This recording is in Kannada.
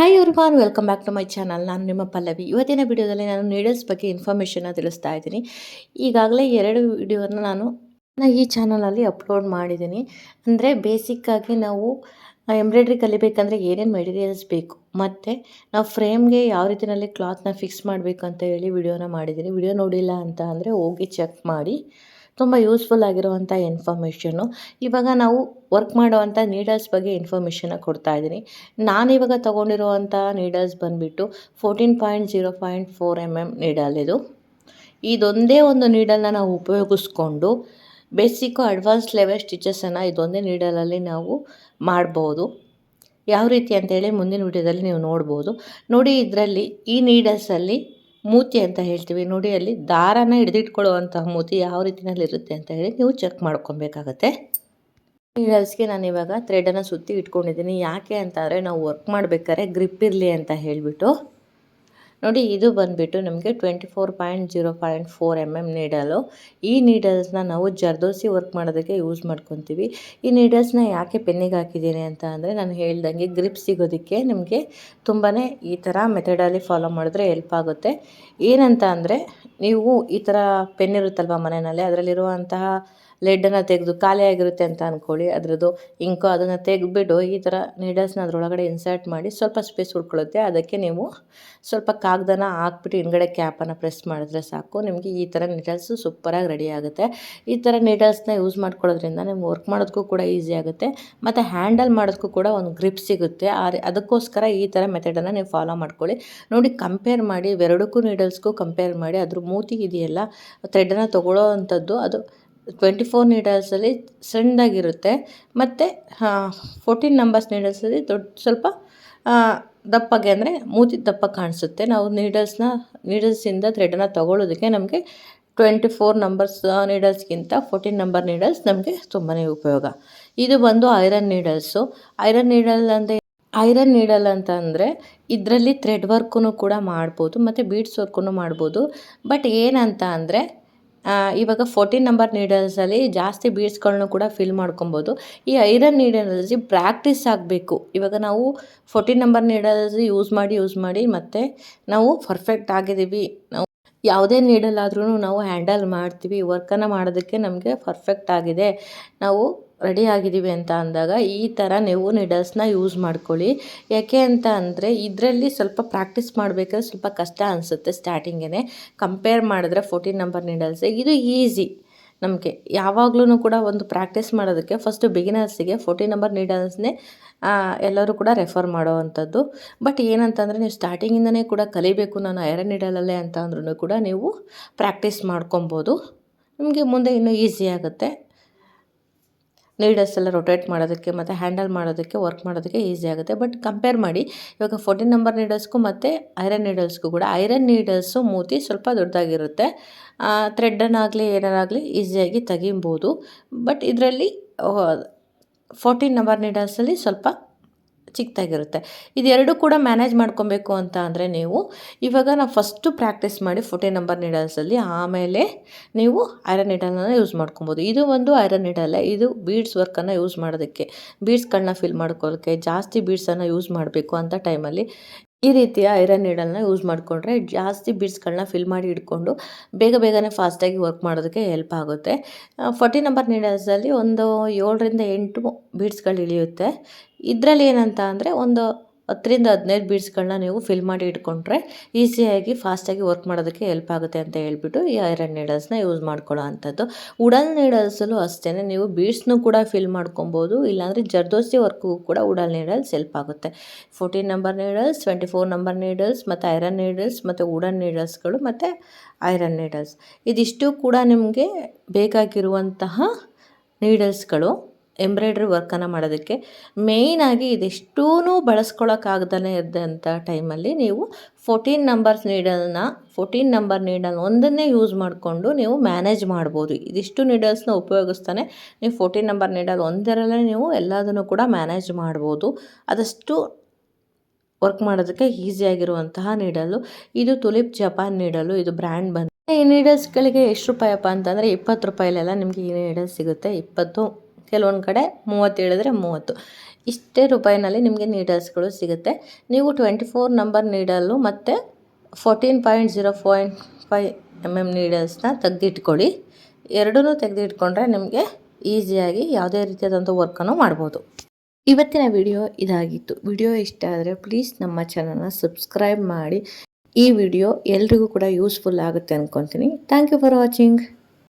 Hi everyone welcome back to my channel ನಾನು ನಿಮ್ಮ ಪಲ್ಲವಿ. ಇವತ್ತಿನ ವಿಡಿಯೋದಲ್ಲಿ ನಾನು ನೀಡಲ್ಸ್ ಬಗ್ಗೆ ಇನ್ಫಾರ್ಮೇಷನ್ನ ತಿಳಿಸ್ತಾ ಇದ್ದೀನಿ. ಈಗಾಗಲೇ ಎರಡು ವಿಡಿಯೋನ ನಾನು ನಾನು ಈ ಚಾನಲಲ್ಲಿ ಅಪ್ಲೋಡ್ ಮಾಡಿದ್ದೀನಿ. ಅಂದರೆ ಬೇಸಿಕ್ಕಾಗಿ ನಾವು ಎಂಬ್ರಾಯ್ಡ್ರಿ ಕಲಿಬೇಕಂದ್ರೆ ಏನೇನು ಮೆಟೀರಿಯಲ್ಸ್ ಬೇಕು, ಮತ್ತು ನಾವು ಫ್ರೇಮ್ಗೆ ಯಾವ ರೀತಿಯಲ್ಲಿ ಕ್ಲಾತ್ನ ಫಿಕ್ಸ್ ಮಾಡಬೇಕು ಅಂತ ಹೇಳಿ ವಿಡಿಯೋನ ಮಾಡಿದ್ದೀನಿ. ವಿಡಿಯೋ ನೋಡಿಲ್ಲ ಅಂತ ಅಂದರೆ ಹೋಗಿ ಚೆಕ್ ಮಾಡಿ. ತುಂಬ ಯೂಸ್ಫುಲ್ ಆಗಿರುವಂಥ ಇನ್ಫಾರ್ಮೇಷನ್ನು ಇವಾಗ ನಾವು ವರ್ಕ್ ಮಾಡುವಂಥ ನೀಡಲ್ಸ್ ಬಗ್ಗೆ ಇನ್ಫಾರ್ಮೇಷನ್ನ ಕೊಡ್ತಾ ಇದ್ದೀನಿ. ನಾನಿವಾಗ ತೊಗೊಂಡಿರುವಂಥ ನೀಡಲ್ಸ್ ಬಂದುಬಿಟ್ಟು fourteen point zero point four M M needle ಇದು. ಇದೊಂದೇ ಒಂದು ನೀಡಲ್ನ ನಾವು ಉಪಯೋಗಿಸ್ಕೊಂಡು ಬೇಸಿಕ್ಕು ಅಡ್ವಾನ್ಸ್ ಲೆವೆಲ್ ಸ್ಟಿಚಸನ್ನು ಇದೊಂದೇ ನೀಡಲಲ್ಲಿ ನಾವು ಮಾಡ್ಬೋದು. ಯಾವ ರೀತಿ ಅಂತೇಳಿ ಮುಂದಿನ ವಿಡಿಯೋದಲ್ಲಿ ನೀವು ನೋಡ್ಬೋದು. ನೋಡಿ ಇದರಲ್ಲಿ ಈ ನೀಡಲ್ಸಲ್ಲಿ ಮೂತಿ ಅಂತ ಹೇಳ್ತೀವಿ. ನೋಡಿ, ಅಲ್ಲಿ ದಾರನ ಹಿಡಿದಿಟ್ಕೊಳ್ಳುವಂತಹ ಮೂತಿ ಯಾವ ರೀತಿಯಲ್ಲಿ ಇರುತ್ತೆ ಅಂತ ಹೇಳಿ ನೀವು ಚೆಕ್ ಮಾಡ್ಕೊಬೇಕಾಗತ್ತೆ. ನೀಡಲ್ಸ್ಗೆ ನಾನು ಇವಾಗ ಥ್ರೆಡನ್ನು ಸುತ್ತಿ ಇಟ್ಕೊಂಡಿದ್ದೀನಿ. ಯಾಕೆ ಅಂತಂದರೆ ನಾವು ವರ್ಕ್ ಮಾಡಬೇಕಾದ್ರೆ ಗ್ರಿಪ್ ಇರಲಿ ಅಂತ ಹೇಳಿಬಿಟ್ಟು. ನೋಡಿ, ಇದು ಬಂದುಬಿಟ್ಟು ನಮಗೆ twenty four point zero point four M M needle ಈ ನೀಡಲ್ಸ್ನ ನಾವು ಜರ್ದೋಸಿ ವರ್ಕ್ ಮಾಡೋದಕ್ಕೆ ಯೂಸ್ ಮಾಡ್ಕೊತೀವಿ. ಈ ನೀಡಲ್ಸ್ನ ಯಾಕೆ ಪೆನ್ನಿಗೆ ಹಾಕಿದ್ದೀನಿ ಅಂತ ಅಂದರೆ, ನಾನು ಹೇಳ್ದಂಗೆ ಗ್ರಿಪ್ ಸಿಗೋದಕ್ಕೆ ನಿಮಗೆ ತುಂಬಾ ಈ ಥರ ಮೆಥಡಲ್ಲಿ ಫಾಲೋ ಮಾಡಿದ್ರೆ ಹೆಲ್ಪ್ ಆಗುತ್ತೆ. ಏನಂತ ಅಂದರೆ, ನೀವು ಈ ಥರ ಪೆನ್ ಇರುತ್ತಲ್ವ ಮನೆಯಲ್ಲಿ, ಅದರಲ್ಲಿರುವಂತಹ ಲೆಡ್ಡನ್ನು ತೆಗೆದು ಖಾಲಿಯಾಗಿರುತ್ತೆ ಅಂತ ಅಂದ್ಕೊಳ್ಳಿ ಅದರದ್ದು ಇಂಕು ಅದನ್ನು ತೆಗೆದುಬಿಟ್ಟು ಈ ಥರ ನೀಡಲ್ಸ್ನ ಅದರೊಳಗಡೆ ಇನ್ಸರ್ಟ್ ಮಾಡಿ ಸ್ವಲ್ಪ ಸ್ಪೇಸ್ ಉಳ್ಕೊಳ್ಳುತ್ತೆ. ಅದಕ್ಕೆ ನೀವು ಸ್ವಲ್ಪ ಕಾಗದನ ಹಾಕ್ಬಿಟ್ಟು ಹಿಂದ್ಗಡೆ ಕ್ಯಾಪನ್ನು ಪ್ರೆಸ್ ಮಾಡಿದ್ರೆ ಸಾಕು. ನಿಮಗೆ ಈ ಥರ ನೀಡಲ್ಸು ಸೂಪರಾಗಿ ರೆಡಿ ಆಗುತ್ತೆ. ಈ ಥರ ನೀಡಲ್ಸ್ನ ಯೂಸ್ ಮಾಡ್ಕೊಳ್ಳೋದ್ರಿಂದ ನಿಮ್ಗೆ ವರ್ಕ್ ಮಾಡೋದಕ್ಕೂ ಕೂಡ ಈಸಿ ಆಗುತ್ತೆ. ಮತ್ತು ಹ್ಯಾಂಡಲ್ ಮಾಡೋದಕ್ಕೂ ಕೂಡ ಒಂದು ಗ್ರಿಪ್ ಸಿಗುತ್ತೆ. ಅದಕ್ಕೋಸ್ಕರ ಈ ಥರ ಮೆಥಡನ್ನು ನೀವು ಫಾಲೋ ಮಾಡ್ಕೊಳ್ಳಿ. ನೋಡಿ ಕಂಪೇರ್ ಮಾಡಿ ಎರಡಕ್ಕೂ ನೀಡಲ್ಸ್ಗೂ ಕಂಪೇರ್ ಮಾಡಿ, ಅದ್ರ ಮೂತಿ ಇದೆಯಲ್ಲ ಥ್ರೆಡನ್ನು ತೊಗೊಳ್ಳೋ ಅಂಥದ್ದು ಅದು ಟ್ವೆಂಟಿ ಫೋರ್ ನೀಡಲ್ಸಲ್ಲಿ ಸಣ್ಣದಾಗಿರುತ್ತೆ. ಮತ್ತು ಫೋರ್ಟೀನ್ ನಂಬರ್ಸ್ ನೀಡಲ್ಸಲ್ಲಿ ದೊಡ್ಡ, ಸ್ವಲ್ಪ ದಪ್ಪಗೆ ಅಂದರೆ ಮೂತಿ ದಪ್ಪ ಕಾಣಿಸುತ್ತೆ. ನಾವು ನೀಡಲ್ಸ್ನ ನೀಡಲ್ಸಿಂದ ಥ್ರೆಡನ್ನು ತೊಗೊಳ್ಳೋದಕ್ಕೆ ನಮಗೆ ಟ್ವೆಂಟಿ ಫೋರ್ ನಂಬರ್ಸ್ ನೀಡಲ್ಸ್ಗಿಂತ ಫೋರ್ಟೀನ್ ನಂಬರ್ ನೀಡಲ್ಸ್ ನಮಗೆ ತುಂಬಾ ಉಪಯೋಗ. ಇದು ಬಂದು ಐರನ್ ನೀಡಲ್ಸು ಐರನ್ ನೀಡಲ್ ಅಂದರೆ ಐರನ್ ನೀಡಲ್ ಅಂತ ಅಂದರೆ ಇದರಲ್ಲಿ ಥ್ರೆಡ್ ವರ್ಕೂ ಕೂಡ ಮಾಡ್ಬೋದು, ಮತ್ತು ಬೀಡ್ಸ್ ವರ್ಕೂ ಮಾಡ್ಬೋದು. ಬಟ್ ಏನಂತ ಅಂದರೆ ಇವಾಗ ಫೋರ್ಟೀನ್ ನಂಬರ್ ನೀಡಲ್ಸಲ್ಲಿ ಜಾಸ್ತಿ ಬೀಡ್ಸ್ಗಳನ್ನೂ ಕೂಡ ಫಿಲ್ ಮಾಡ್ಕೊಬೋದು. ಈ ಐರನ್ ನೀಡಲ್ಸಿ ಪ್ರಾಕ್ಟೀಸ್ ಆಗಬೇಕು. ಇವಾಗ ನಾವು ಫೋರ್ಟೀನ್ ನಂಬರ್ ನೀಡಲ್ಸ್ ಯೂಸ್ ಮಾಡಿ ಯೂಸ್ ಮಾಡಿ ಮತ್ತು ನಾವು ಪರ್ಫೆಕ್ಟ್ ಆಗಿದ್ದೀವಿ. ನಾವು ಯಾವುದೇ ನೀಡಲಾದ್ರೂ ನಾವು ಹ್ಯಾಂಡಲ್ ಮಾಡ್ತೀವಿ. ವರ್ಕನ್ನು ಮಾಡೋದಕ್ಕೆ ನಮಗೆ ಪರ್ಫೆಕ್ಟ್ ಆಗಿದೆ. ನಾವು ರೆಡಿ ಆಗಿದ್ದೀವಿ ಅಂತ ಅಂದಾಗ ಈ ಥರ ನೀವು ನೀಡಲ್ಸ್ನ ಯೂಸ್ ಮಾಡ್ಕೊಳ್ಳಿ. ಯಾಕೆ ಅಂತ ಅಂದರೆ ಇದರಲ್ಲಿ ಸ್ವಲ್ಪ ಪ್ರಾಕ್ಟೀಸ್ ಮಾಡಬೇಕಾದ್ರೆ ಸ್ವಲ್ಪ ಕಷ್ಟ ಅನಿಸುತ್ತೆ ಸ್ಟಾರ್ಟಿಂಗೇ ಕಂಪೇರ್ ಮಾಡಿದ್ರೆ ಫೋರ್ಟೀನ್ ನಂಬರ್ ನೀಡಲ್ಸ್ ಇದು ಈಸಿ ನಮಗೆ. ಯಾವಾಗಲೂ ಕೂಡ ಒಂದು ಪ್ರಾಕ್ಟೀಸ್ ಮಾಡೋದಕ್ಕೆ ಫಸ್ಟು ಬಿಗಿನರ್ಸಿಗೆ ಫೋರ್ಟಿ ನಂಬರ್ ನೀಡಲ್ಸ್ನೇ ಎಲ್ಲರೂ ಕೂಡ ರೆಫರ್ ಮಾಡೋವಂಥದ್ದು ಬಟ್ ಏನಂತಂದರೆ ನೀವು ಸ್ಟಾರ್ಟಿಂಗಿಂದನೇ ಕೂಡ ಕಲಿಬೇಕು ನಾನು ಐರನ್ ನೀಡಲಲ್ಲೇ ಅಂತ ಅಂದ್ರೂ ಕೂಡ ನೀವು ಪ್ರಾಕ್ಟೀಸ್ ಮಾಡ್ಕೊಬೋದು. ನಿಮಗೆ ಮುಂದೆ ಇನ್ನೂ ಈಸಿ ಆಗುತ್ತೆ. ನೀಡಲ್ಸ್ ಎಲ್ಲ ರೊಟೇಟ್ ಮಾಡೋದಕ್ಕೆ ಮತ್ತು ಹ್ಯಾಂಡಲ್ ಮಾಡೋದಕ್ಕೆ ವರ್ಕ್ ಮಾಡೋದಕ್ಕೆ ಈಸಿ ಆಗುತ್ತೆ. ಬಟ್ ಕಂಪೇರ್ ಮಾಡಿ, ಇವಾಗ ಫೋರ್ಟೀನ್ ನಂಬರ್ ನೀಡಲ್ಸ್ಗೂ ಮತ್ತು ಐರನ್ ನೀಡಲ್ಸ್ಗೂ ಕೂಡ ಐರನ್ ನೀಡಲ್ಸು ಮೂತಿ ಸ್ವಲ್ಪ ದೊಡ್ಡದಾಗಿರುತ್ತೆ. ಥ್ರೆಡ್ಡನ್ನಾಗಲಿ ಏನಾರಾಗಲಿ ಈಸಿಯಾಗಿ ತೆಗಿಬೋದು. ಬಟ್ ಇದರಲ್ಲಿ ಫೋರ್ಟೀನ್ ನಂಬರ್ ನೀಡಲ್ಸಲ್ಲಿ ಸ್ವಲ್ಪ ಚಿಕ್ಕದಾಗಿರುತ್ತೆ. ಇದೆರಡೂ ಕೂಡ ಮ್ಯಾನೇಜ್ ಮಾಡ್ಕೊಬೇಕು ಅಂತ ಅಂದರೆ ನೀವು ಇವಾಗ ನಾವು ಫಸ್ಟು ಪ್ರಾಕ್ಟೀಸ್ ಮಾಡಿ ಫೋರ್ಟೀನ್ ನಂಬರ್ ನೀಡಲ್ಸಲ್ಲಿ ಆಮೇಲೆ ನೀವು ಐರನ್ ನೀಡಲನ್ನು ಯೂಸ್ ಮಾಡ್ಕೊಬೋದು. ಇದು ಒಂದು ಐರನ್ ನೀಡಲ್ಲ ಇದು ಬೀಡ್ಸ್ ವರ್ಕನ್ನು ಯೂಸ್ ಮಾಡೋದಕ್ಕೆ. ಬೀಡ್ಸ್ಗಳನ್ನ ಫಿಲ್ ಮಾಡ್ಕೊಳ್ಳೋಕ್ಕೆ ಜಾಸ್ತಿ ಬೀಡ್ಸನ್ನು ಯೂಸ್ ಮಾಡಬೇಕು ಅಂತ ಟೈಮಲ್ಲಿ ಈ ರೀತಿಯ ಐರನ್ ನೀಡಲ್ನ ಯೂಸ್ ಮಾಡಿಕೊಂಡ್ರೆ ಜಾಸ್ತಿ ಬಿಡ್ಸ್ಗಳನ್ನ ಫಿಲ್ ಮಾಡಿ ಇಟ್ಕೊಂಡು ಬೇಗ ಬೇಗನೆ ಫಾಸ್ಟಾಗಿ ವರ್ಕ್ ಮಾಡೋದಕ್ಕೆ ಹೆಲ್ಪ್ ಆಗುತ್ತೆ. ಫೋರ್ಟಿ ನಂಬರ್ ನೀಡಲ್ಸಲ್ಲಿ ಒಂದು ಏಳರಿಂದ ಎಂಟು ಬೀಡ್ಸ್ಗಳು ಇಳಿಯುತ್ತೆ. ಇದರಲ್ಲಿ ಏನಂತ ಅಂದರೆ ಒಂದು ಹತ್ತರಿಂದ ಹದಿನೈದು ಬೀಡ್ಸ್ಗಳನ್ನ ನೀವು ಫಿಲ್ ಮಾಡಿ ಇಟ್ಕೊಂಡ್ರೆ ಈಸಿಯಾಗಿ ಫಾಸ್ಟಾಗಿ ವರ್ಕ್ ಮಾಡೋದಕ್ಕೆ ಹೆಲ್ಪ್ ಆಗುತ್ತೆ ಅಂತ ಹೇಳ್ಬಿಟ್ಟು ಈ ಐರನ್ ನೀಡಲ್ಸ್ನ ಯೂಸ್ ಮಾಡ್ಕೊಳ್ಳೋ ಅಂಥದ್ದು. ಉಡಲ್ ನೀಡಲ್ಸಲ್ಲೂ ಅಷ್ಟೇ ನೀವು ಬೀಡ್ಸ್ನೂ ಕೂಡ ಫಿಲ್ ಮಾಡ್ಕೊಬೋದು, ಇಲ್ಲಾಂದರೆ ಜರ್ದೋಸಿ ವರ್ಕ್ಗೂ ಕೂಡ ಉಡಲ್ ನೀಡಲ್ಸ್ ಹೆಲ್ಪ್ ಆಗುತ್ತೆ. Fourteen number needles twenty four number needles ಮತ್ತು ಐರನ್ ನೀಡಲ್ಸ್ ಮತ್ತು ಉಡನ್ ನೀಡಲ್ಸ್ಗಳು ಮತ್ತು ಐರನ್ ನೀಡಲ್ಸ್ ಇದಿಷ್ಟು ಕೂಡ ನಿಮಗೆ ಬೇಕಾಗಿರುವಂತಹ ನೀಡಲ್ಸ್ಗಳು ಎಂಬ್ರಾಯ್ಡ್ರಿ ವರ್ಕನ್ನು ಮಾಡೋದಕ್ಕೆ ಮೇಯ್ನಾಗಿ ಇದೆಷ್ಟೂ ಬಳಸ್ಕೊಳಕ್ಕಾಗ್ದೇ ಇದ್ದಂಥ ಟೈಮಲ್ಲಿ ನೀವು ಫೋರ್ಟೀನ್ ನಂಬರ್ಸ್ ನೀಡಲ್ನ, ಫೋರ್ಟೀನ್ ನಂಬರ್ ನೀಡಲ್ ಒಂದನ್ನೇ ಯೂಸ್ ಮಾಡಿಕೊಂಡು ನೀವು ಮ್ಯಾನೇಜ್ ಮಾಡ್ಬೋದು. ಇದಿಷ್ಟು ನೀಡಲ್ಸ್ನ ಉಪಯೋಗಿಸ್ತಾನೆ ನೀವು ಫೋರ್ಟೀನ್ ನಂಬರ್ ನೀಡಲ್ ಒಂದರಲ್ಲೇ ನೀವು ಎಲ್ಲದನ್ನು ಕೂಡ ಮ್ಯಾನೇಜ್ ಮಾಡ್ಬೋದು. ಆದಷ್ಟು ವರ್ಕ್ ಮಾಡೋದಕ್ಕೆ ಈಸಿಯಾಗಿರುವಂತಹ ನೀಡಲು. ಇದು ತುಲಿಪ್ ಜಪಾನ್ ನೀಡಲು, ಇದು ಬ್ರ್ಯಾಂಡ್ ಬಂದು. ಈ ನೀಡಲ್ಸ್ಗಳಿಗೆ ಎಷ್ಟು ರೂಪಾಯಪ್ಪ ಅಂತಂದರೆ ಇಪ್ಪತ್ತು ರೂಪಾಯಿಲೆಲ್ಲ ನಿಮಗೆ ಈ ನೀಡಲ್ಸ್ ಸಿಗುತ್ತೆ. ಇಪ್ಪತ್ತು ಕೆಲವೊಂದು ಕಡೆ ಮೂವತ್ತು ಹೇಳಿದ್ರೆ ಮೂವತ್ತು. ಇಷ್ಟೇ ರೂಪಾಯಿನಲ್ಲಿ ನಿಮಗೆ ನೀಡಲ್ಸ್ಗಳು ಸಿಗುತ್ತೆ. ನೀವು ಟ್ವೆಂಟಿ ಫೋರ್ ನಂಬರ್ ನೀಡಲು ಮತ್ತು fourteen point zero point five M M ನೀಡಲ್ಸ್ನ ತೆಗೆದಿಟ್ಕೊಳ್ಳಿ. ಎರಡೂ ತೆಗೆದಿಟ್ಕೊಂಡ್ರೆ ನಿಮಗೆ ಈಸಿಯಾಗಿ ಯಾವುದೇ ರೀತಿಯಾದಂಥ ವರ್ಕನ್ನು ಮಾಡ್ಬೋದು. ಇವತ್ತಿನ ವಿಡಿಯೋ ಇದಾಗಿತ್ತು. ವಿಡಿಯೋ ಇಷ್ಟ ಆದರೆ ಪ್ಲೀಸ್ ನಮ್ಮ ಚಾನಲ್ನ ಸಬ್ಸ್ಕ್ರೈಬ್ ಮಾಡಿ. ಈ ವಿಡಿಯೋ ಎಲ್ರಿಗೂ ಕೂಡ ಯೂಸ್ಫುಲ್ ಆಗುತ್ತೆ ಅಂದ್ಕೊತೀನಿ ಥ್ಯಾಂಕ್ ಯು ಫಾರ್ ವಾಚಿಂಗ್.